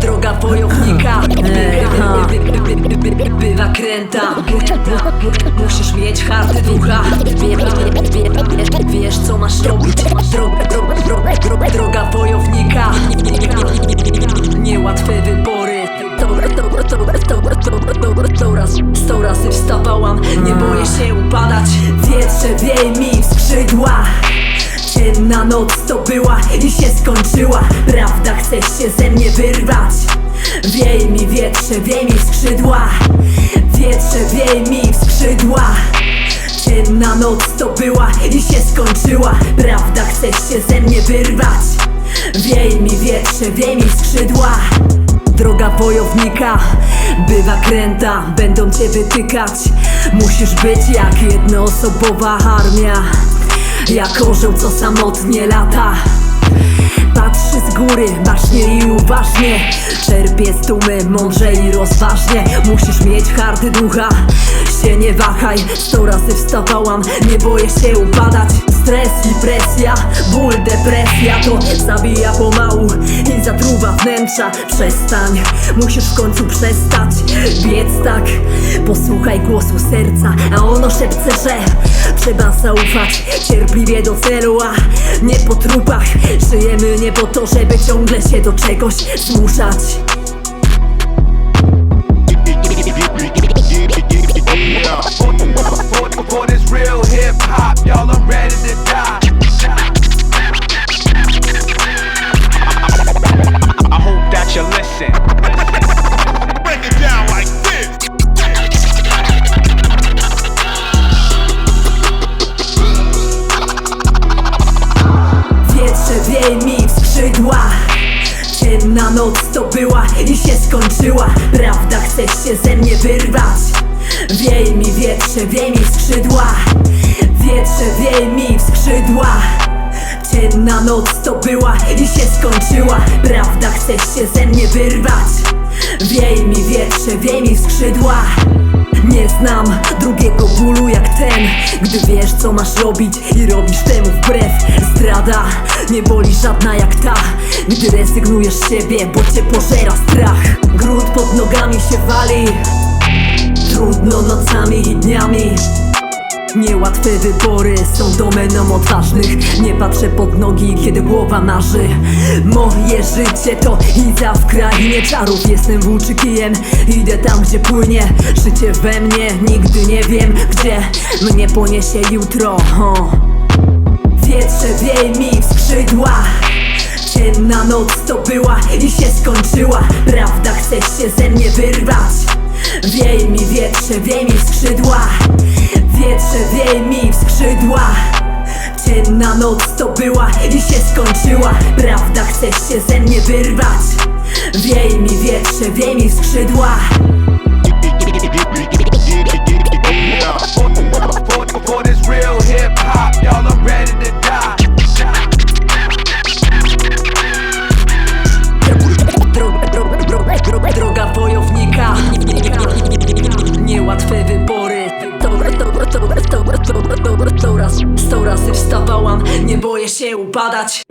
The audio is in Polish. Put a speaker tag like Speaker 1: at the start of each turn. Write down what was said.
Speaker 1: Droga wojownika by- Bywa kręta. Musisz mieć hardy ducha. Wie- wie- wie- Wiesz co masz robić. Droga, wojownika. Niełatwe wybory. Sto razy wstawałam. Nie boję się upadać. Wietrze wiej mi skrzydła Ciemna noc to była i się skończyła chcesz się ze mnie wyrwać? Wiej mi wietrze, wiej mi skrzydła. Wietrze, wiej mi skrzydła. Ciemna noc to była i się skończyła. Prawda chcesz się ze mnie wyrwać? Wiej mi wietrze, wiej mi skrzydła. Droga wojownika bywa kręta, będą cię wytykać. Musisz być jak jednoosobowa armia. Jak orzeł, co samotnie lata Patrzy z góry, bacznie i uważnie. Czerpie z dumy, mądrze i rozważnie. Musisz mieć hardy ducha, się nie wahaj. Sto razy wstawałam, nie boję się upadać. Stres i presja, ból, depresja To zabija pomału i zatruwa wnętrza. Przestań, musisz w końcu przestać Biec tak, posłuchaj głosu serca A ono szepce, że trzeba zaufać Cierpliwie do celu, a nie po trupach Żyjemy nie po to, żeby ciągle się do czegoś zmuszać
Speaker 2: Yeah. For, for, for this real hip
Speaker 1: Ciemna noc to była i się skończyła. Prawda chcesz się ze mnie wyrwać? Wiej mi wietrze, wiej mi skrzydła. Wietrze wiej mi skrzydła. Ciemna noc to była i się skończyła. Prawda chcesz się ze mnie wyrwać? Wiej mi wietrze, wiej mi skrzydła. Nie znam drugiego bólu jak ten. Gdy wiesz co masz robić i robisz temu wbrew. Zdrada nie boli żadna jak ta. Gdy rezygnujesz z siebie, bo cię pożera strach. Grunt pod nogami się wali. Trudno nocami i dniami. Niełatwe wybory są domeną odważnych. Nie patrzę pod nogi, kiedy głowa marzy. Moje życie to Iza w krainie czarów. Jestem włóczykijem, idę tam gdzie płynie. Życie we mnie, nigdy nie wiem gdzie Mnie poniesie jutro. O. Wietrze wiej mi w skrzydła Ciemna noc to była i się skończyła. Prawda chcesz się ze mnie wyrwać? Wiej mi wietrze, wiej mi w skrzydła. Wietrze wiej mi w skrzydła Ciemna noc to była i się skończyła. Prawda chcesz się ze mnie wyrwać? Wiej mi wietrze, wiej mi w skrzydła Niełatwe wybory. Sto razy wstawałam, nie boję się upadać